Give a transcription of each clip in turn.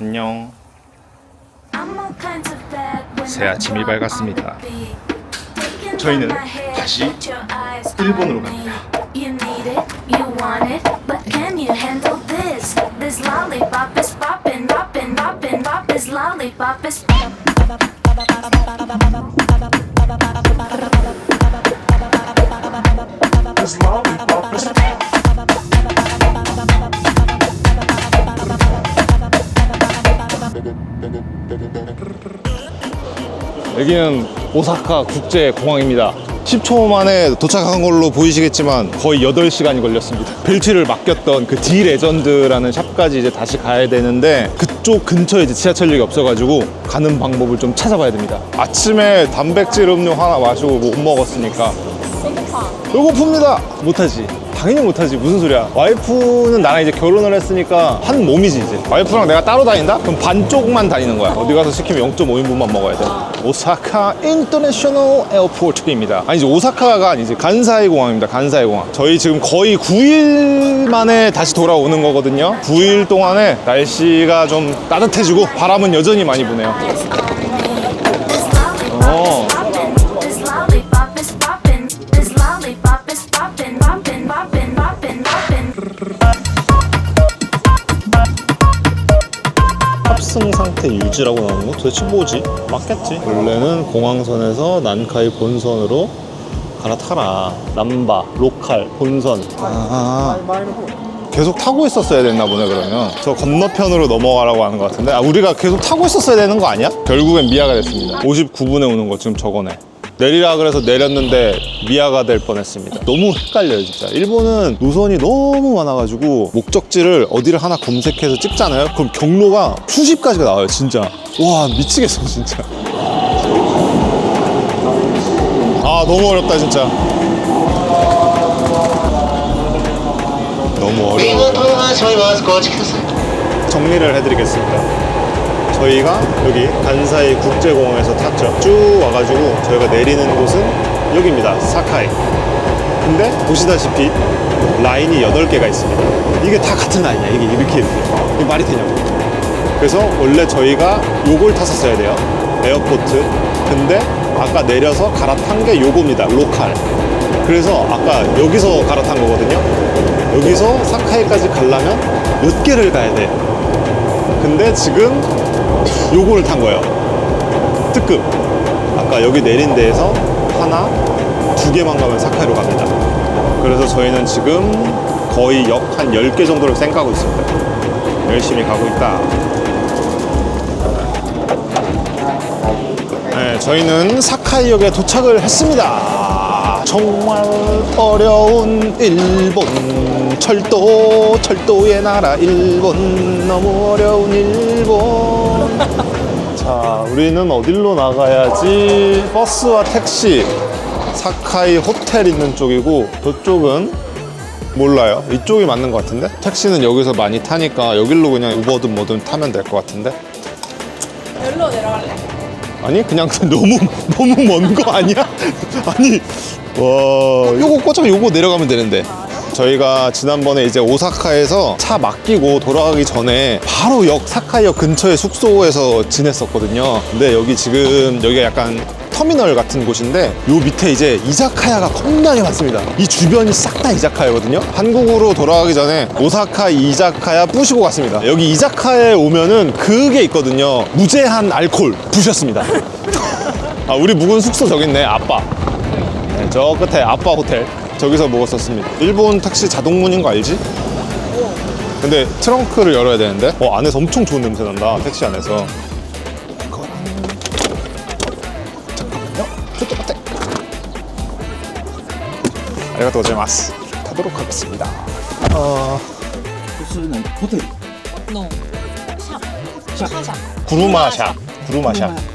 안녕. 새 아침이 밝았습니다. 저희는 다시 일본으로 갑니다. 여기는 오사카 국제공항입니다. 10초 만에 도착한 걸로 보이시겠지만 거의 8시간이 걸렸습니다. 벨트를 맡겼던 그 D 레전드라는 샵까지 이제 다시 가야 되는데 그쪽 근처에 이제 지하철역이 없어가지고 가는 방법을 좀 찾아봐야 됩니다. 아침에 단백질 음료 하나 마시고 못 먹었으니까 배고픕니다. 못하지. 당연히 못하지. 무슨 소리야. 와이프는 나랑 이제 결혼을 했으니까 한 몸이지 이제. 와이프랑 내가 따로 다닌다? 그럼 반쪽만 다니는 거야. 어디 가서 시키면 0.5인분만 먹어야 돼. 오사카 인터내셔널 에어포트입니다. 아니 이제 오사카가 아니지. 간사이 공항입니다. 간사이 공항. 저희 지금 거의 9일 만에 다시 돌아오는 거거든요. 9일 동안에 날씨가 좀 따뜻해지고 바람은 여전히 많이 부네요. 탑승 상태 유지라고 나오는 거 도대체 뭐지? 맞겠지? 원래는 공항선에서 난카이 본선으로 갈아타라. 남바, 로컬, 본선. 아, 계속 타고 있었어야 됐나 보네 그러면 저 건너편으로 넘어가라고 하는 것 같은데 아 우리가 계속 타고 있었어야 되는 거 아니야? 결국엔 미아가 됐습니다 59분에 오는 거 지금 저거네 내리라 그래서 내렸는데 미아가 될 뻔했습니다. 너무 헷갈려요 진짜. 일본은 노선이 너무 많아가지고 목적지를 어디를 하나 검색해서 찍잖아요? 그럼 경로가 수십 가지가 나와요 진짜. 와 미치겠어 진짜. 아 너무 어렵다 진짜. 너무 어려워. 정리를 해드리겠습니다. 저희가 여기 간사이 국제공항에서 탔죠. 쭉 와가지고 저희가 내리는 곳은 여기입니다. 사카이. 근데 보시다시피 라인이 8개가 있습니다. 이게 다 같은 라인이야. 이게 이렇게 이렇게. 이게 말이 되냐고. 그래서 원래 저희가 요걸 탔었어야 돼요. 에어포트. 근데 아까 내려서 갈아탄 게 요겁니다. 로컬. 그래서 아까 여기서 갈아탄 거거든요. 여기서 사카이까지 가려면 몇 개를 가야 돼. 근데 지금 요거를 탄 거예요. 특급. 아까 여기 내린 데에서 하나, 두 개만 가면 사카이로 갑니다. 그래서 저희는 지금 거의 역 한 10개 정도를 생각하고 있습니다. 열심히 가고 있다. 네, 저희는 사카이역에 도착을 했습니다. 정말 어려운 일본 철도 철도의 나라 일본 너무 어려운 일본 자 우리는 어디로 나가야지? 버스와 택시 사카이 호텔 있는 쪽이고 저쪽은 몰라요. 이쪽이 맞는 것 같은데? 택시는 여기서 많이 타니까 여길로 그냥 우버든 뭐든 타면 될 것 같은데? 여기로 내려갈래? 아니 그냥 너무 너무 먼 거 아니야? 아니 와 요거 꽂아서 요거 내려가면 되는데 저희가 지난번에 이제 오사카에서 차 맡기고 돌아가기 전에 바로 역 사카이역 근처의 숙소에서 지냈었거든요. 근데 여기 지금 여기가 약간 터미널 같은 곳인데 요 밑에 이제 이자카야가 겁나게 많습니다. 이 주변이 싹 다 이자카야거든요. 한국으로 돌아가기 전에 오사카 이자카야 부시고 갔습니다. 여기 이자카야에 오면은 그게 있거든요. 무제한 알콜 부셨습니다. 아 우리 묵은 숙소 저기 있네. 아빠. 네, 저 끝에 아빠 호텔 저기서 먹었었습니다. 일본 택시 자동문인 거 알지? 근데 트렁크를 열어야 되는데? 어, 안에서 엄청 좋은 냄새 난다 택시 안에서. 잠깐만요. 저쪽 같아 아리가또 고자이마스 타도록 하겠습니다. 어... 호텔 노샵샵 구루마샵 구루마샵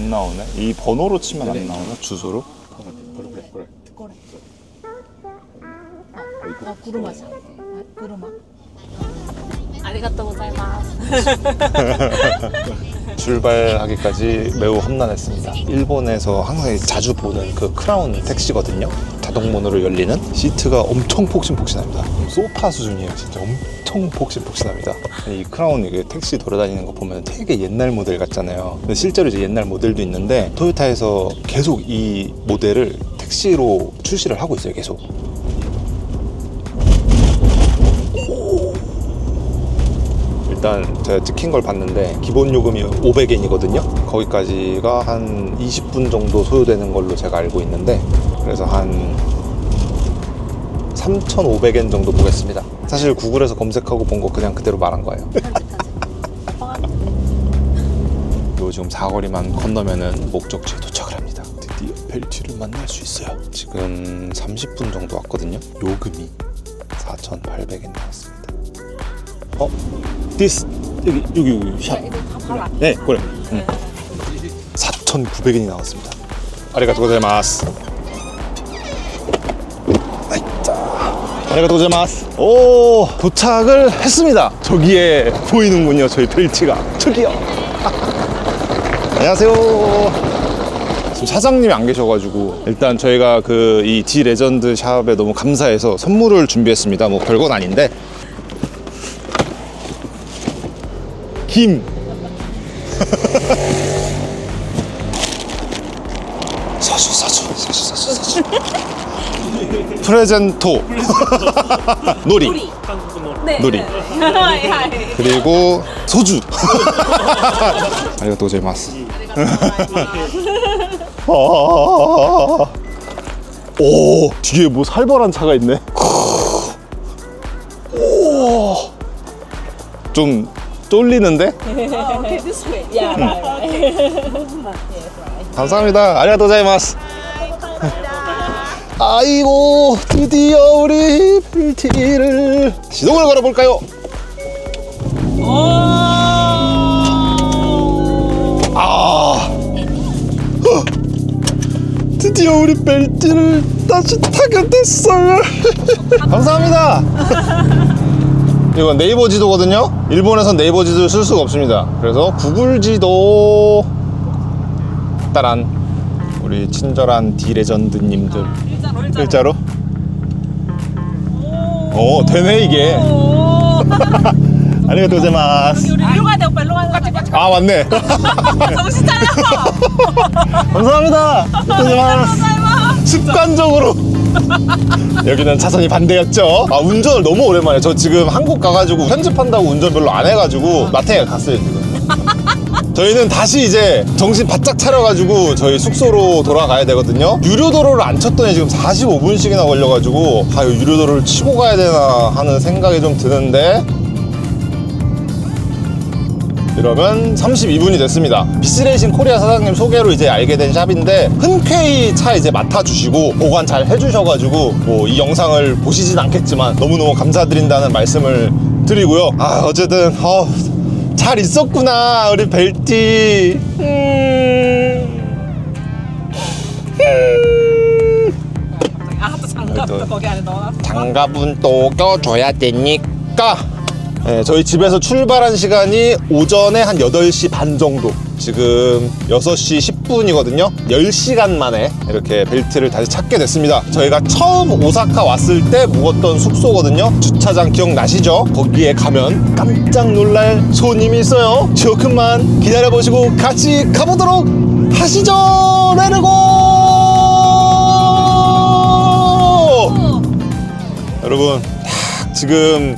안 나오네. 이 번호로 치면 안 네. 나오나? 주소로? 출발하기까지 매우 험난했습니다. 일본에서 항상 자주 보는 그 크라운 택시거든요. 자동문으로 열리는 시트가 엄청 폭신폭신합니다. 소파 수준이에요, 진짜 폭신폭신합니다. 이 크라운 이게 택시 돌아다니는 거 보면 되게 옛날 모델 같잖아요. 근데 실제로 이제 옛날 모델도 있는데 토요타에서 계속 이 모델을 택시로 출시를 하고 있어요. 계속. 일단 제가 찍힌 걸 봤는데 기본 요금이 500엔이거든요. 거기까지가 한 20분 정도 소요되는 걸로 제가 알고 있는데 그래서 한 3,500엔 정도 보겠습니다. 사실 구글에서 검색하고 본 거 그냥 그대로 말한 거예요. 요 지금 사거리만 건너면은 목적지에 도착을 합니다. 드디어 벨트를 만날 수 있어요. 지금 30분 정도 왔거든요. 요금이 4,800엔 나왔습니다. 어? 디스 여기 여기 여기 샵. 네, 그래. 응. 4,900엔이 나왔습니다. 아리가토 고자이마스. 아리가토 고자이마스. 오, 도착을 했습니다. 저기에 보이는군요. 저희 벨트가. 저기요. 안녕하세요. 사장님이 안 계셔가지고 일단 저희가 그이디 레전드 샵에 너무 감사해서 선물을 준비했습니다. 뭐 별건 아닌데 김. 사주 사주 사주 사주 사주. 프레젠토. 놀이. 네. 놀이. 네. 그리고 소주. 아리가또 고자이마스. 아. 오 뒤에 뭐 살벌한 차가 있네. 오. 좀 쫄리는데? Okay, this way. Yeah, right. 감사합니다. 아리가또 고자이마스. 아이고 드디어 우리 벨트를 시동을 걸어볼까요? 아 어, 드디어 우리 벨트를 다시 타게 됐어요. 감사합니다. 이건 네이버 지도거든요. 일본에선 네이버 지도를 쓸 수가 없습니다. 그래서 구글 지도 따란 우리 친절한 디레전드님들 일자로, 일자로. 일자로. 오 되네 이게. 아리가또 고자이마스. 우리 일로 가야 돼, 오빠 일로 가야 돼. 아 맞네. 정신 차려. 감사합니다. 고자이마스. 습관적으로 여기는 차선이 반대였죠. 아 운전을 너무 오랜만에 저 지금 한국 가가지고 편집한다고 운전 별로 안 해가지고 마탱에 갔어요 지금. 저희는 다시 이제 정신 바짝 차려가지고 저희 숙소로 돌아가야 되거든요. 유료도로를 안 쳤더니 지금 45분씩이나 걸려가지고 아 유료도로를 치고 가야 되나 하는 생각이 좀 드는데 이러면 32분이 됐습니다. 비스레이싱 코리아 사장님 소개로 이제 알게 된 샵인데 흔쾌히 차 이제 맡아주시고 보관 잘 해주셔가지고 뭐 이 영상을 보시진 않겠지만 너무너무 감사드린다는 말씀을 드리고요. 아 어쨌든 어, 잘 있었구나 우리 벨티. 음. 아, 또 장갑 또 거기 안에 넣어놨어. 장갑은 또 껴줘야 되니까 네, 저희 집에서 출발한 시간이 오전에 한 8시 반 정도 지금 6시 10분이거든요. 10시간 만에 이렇게 벨트를 다시 찾게 됐습니다. 저희가 처음 오사카 왔을 때 묵었던 숙소거든요. 주차장 기억나시죠? 거기에 가면 깜짝 놀랄 손님이 있어요. 조금만 기다려보시고 같이 가보도록 하시죠. 레르고! 여러분 딱 지금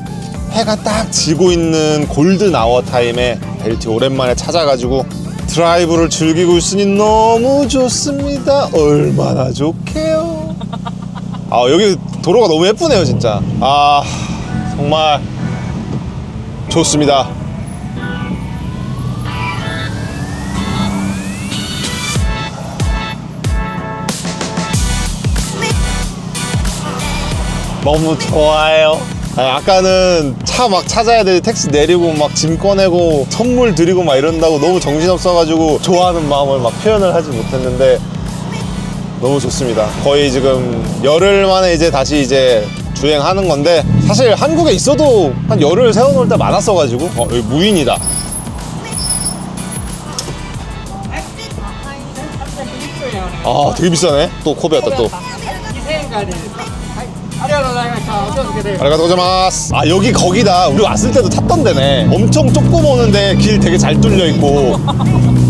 해가 딱 지고 있는 골든 아워 타임에 벨트 오랜만에 찾아가지고 드라이브를 즐기고 있으니 너무 좋습니다. 얼마나 좋게요. 아 여기 도로가 너무 예쁘네요 진짜. 아 정말 좋습니다. 너무 좋아요. 아, 아까는 차 막 찾아야 돼 택시 내리고 막 짐 꺼내고 선물 드리고 막 이런다고 너무 정신없어가지고 좋아하는 마음을 막 표현을 하지 못했는데 너무 좋습니다. 거의 지금 열흘 만에 이제 다시 이제 주행하는 건데 사실 한국에 있어도 한 열흘 세워놓을 때 많았어가지고. 어 여기 무인이다. 아 되게 비싸네. 또 코베였다 또. 기생가를. 아리가토 고자마스. 아 여기 거기다 우리 왔을 때도 탔던 데네. 엄청 조금 오는데 길 되게 잘 뚫려 있고.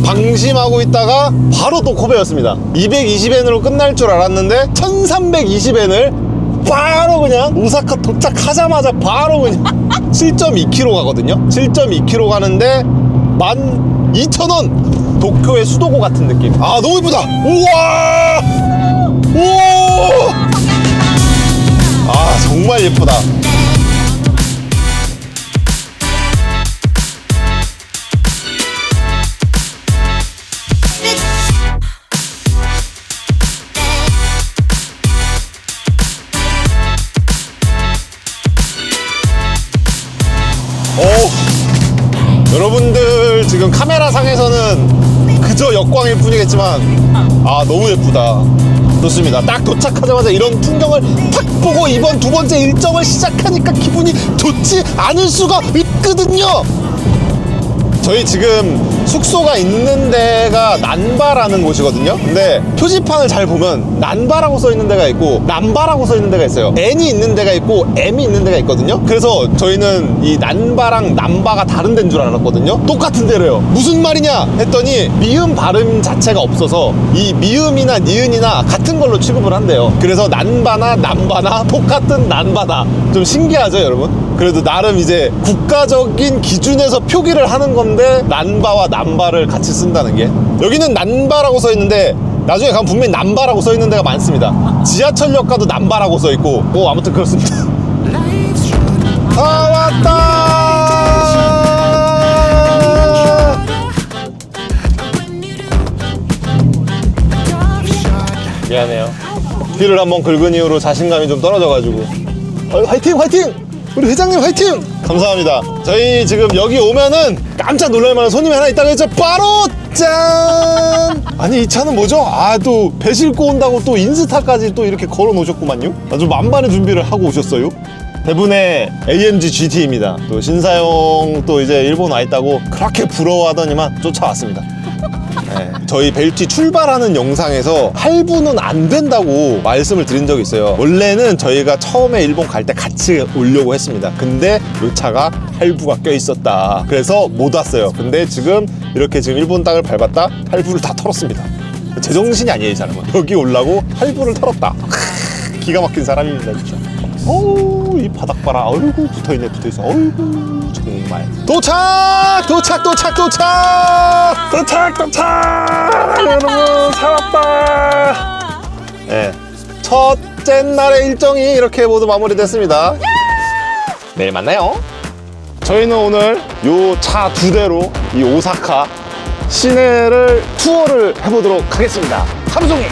방심하고 있다가 바로 또 코베였습니다. 220엔으로 끝날 줄 알았는데 1320엔을 바로 그냥 오사카 도착하자마자 바로 그냥 7.2km 가거든요. 7.2km 가는데 12,000원. 도쿄의 수도고 같은 느낌. 아 너무 이쁘다. 우와! 우와 아 정말 예쁘다. 오 여러분들 지금 카메라 상에서는 그저 역광일 뿐이겠지만 아 너무 예쁘다 좋습니다. 딱 도착하자마자 이런 풍경을 탁 보고 이번 두 번째 일정을 시작하니까 기분이 좋지 않을 수가 있거든요 저희 지금 숙소가 있는 데가 난바라는 곳이거든요. 근데 표지판을 잘 보면 난바라고 써 있는 데가 있고 남바라고 써 있는 데가 있어요. N이 있는 데가 있고 M이 있는 데가 있거든요. 그래서 저희는 이 난바랑 남바가 다른 데인 줄 알았거든요. 똑같은 데래요. 무슨 말이냐 했더니 미음 발음 자체가 없어서 이 미음이나 니은이나 같은 걸로 취급을 한대요. 그래서 난바나 남바나 똑같은 난바다. 좀 신기하죠, 여러분? 그래도 나름 이제 국가적인 기준에서 표기를 하는 건데 난바와 남바를 같이 쓴다는 게. 여기는 난바라고 써 있는데 나중에 가면 분명히 남바라고 써 있는 데가 많습니다. 지하철역 가도 남바라고 써 있고. 오 아무튼 그렇습니다. 다 왔다! 미안해요. 뒤를 한번 긁은 이후로 자신감이 좀 떨어져가지고. 어, 화이팅 화이팅 우리 회장님 화이팅! 감사합니다. 저희 지금 여기 오면은 깜짝 놀랄만한 손님이 하나 있다고 했죠 바로 짠! 아니 이 차는 뭐죠? 아 또 배 싣고 온다고 또 인스타까지 또 이렇게 걸어 놓으셨구만요. 아주 만반의 준비를 하고 오셨어요. 대분의 AMG GT입니다. 또 신사용 또 이제 일본 와 있다고 그렇게 부러워하더니만 쫓아왔습니다. 네, 저희 벨티 출발하는 영상에서 할부는 안 된다고 말씀을 드린 적이 있어요. 원래는 저희가 처음에 일본 갈 때 같이 오려고 했습니다. 근데 이 차가 할부가 껴 있었다. 그래서 못 왔어요. 근데 지금 이렇게 지금 일본 땅을 밟았다 할부를 다 털었습니다. 제정신이 아니에요, 이 사람은. 여기 올라고 할부를 털었다. 크, 기가 막힌 사람입니다, 진짜. 어우, 이 바닥 봐라. 어이구, 붙어있네, 붙어있어. 어이구, 정말. 도착! 도착, 도착, 도착! 도착, 도착! 여러분, 살았다! 네. 첫째 날의 일정이 이렇게 모두 마무리됐습니다. 내일 만나요. 저희는 오늘 요 차 두 대로 이 오사카 시내를 투어를 해보도록 하겠습니다. 하루 종일